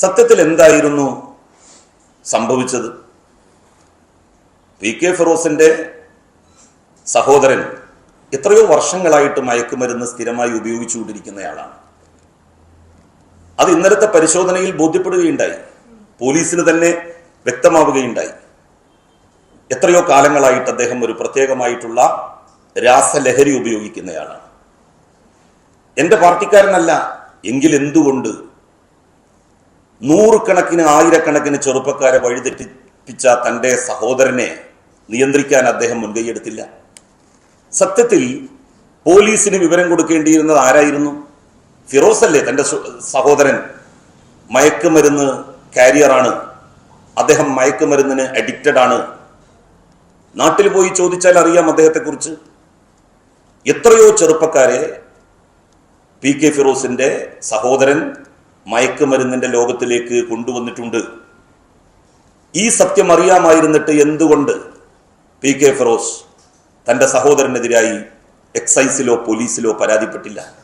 സത്യത്തിൽ എന്തായിരുന്നു സംഭവിച്ചത്? പി കെ ഫിറോസിന്റെ സഹോദരൻ എത്രയോ വർഷങ്ങളായിട്ട് മയക്കുമരുന്ന് സ്ഥിരമായി ഉപയോഗിച്ചുകൊണ്ടിരിക്കുന്നയാളാണ്. അത് ഇന്നലത്തെ പരിശോധനയിൽ ബോധ്യപ്പെടുകയുണ്ടായി. പോലീസിന് തന്നെ വ്യക്തമാവുകയുണ്ടായി. എത്രയോ കാലങ്ങളായിട്ട് അദ്ദേഹം ഒരു പ്രത്യേകമായിട്ടുള്ള രാസലഹരി ഉപയോഗിക്കുന്നയാളാണ്. എന്റെ പാർട്ടിക്കാരനല്ല എങ്കിൽ എന്തുകൊണ്ട് നൂറുകണക്കിന് ആയിരക്കണക്കിന് ചെറുപ്പക്കാരെ വഴിതെറ്റിപ്പിച്ച തന്റെ സഹോദരനെ നിയന്ത്രിക്കാൻ അദ്ദേഹം മുൻകൈയെടുത്തില്ല സത്യത്തിൽ പോലീസിന് വിവരം കൊടുക്കേണ്ടിയിരുന്നത് ആരായിരുന്നു? ഫിറോസ് അല്ലേ തന്റെ സഹോദരൻ? മയക്കുമരുന്ന് കാരിയറാണ്. അദ്ദേഹം മയക്കുമരുന്നിന് അഡിക്റ്റഡ് ആണ്. നാട്ടിൽ പോയി ചോദിച്ചാൽ അറിയാം അദ്ദേഹത്തെക്കുറിച്ച്. എത്രയോ ചെറുപ്പക്കാരെ പി കെ ഫിറോസിന്റെ സഹോദരൻ മയക്കുമരുന്നിന്റെ ലോകത്തിലേക്ക് കൊണ്ടുവന്നിട്ടുണ്ട്. ഈ സത്യം അറിയാമായിരുന്നിട്ട് എന്തുകൊണ്ട് പി കെ ഫിറോസ് തന്റെ സഹോദരനെതിരായി എക്സൈസിലോ പോലീസിലോ പരാതിപ്പെട്ടില്ല?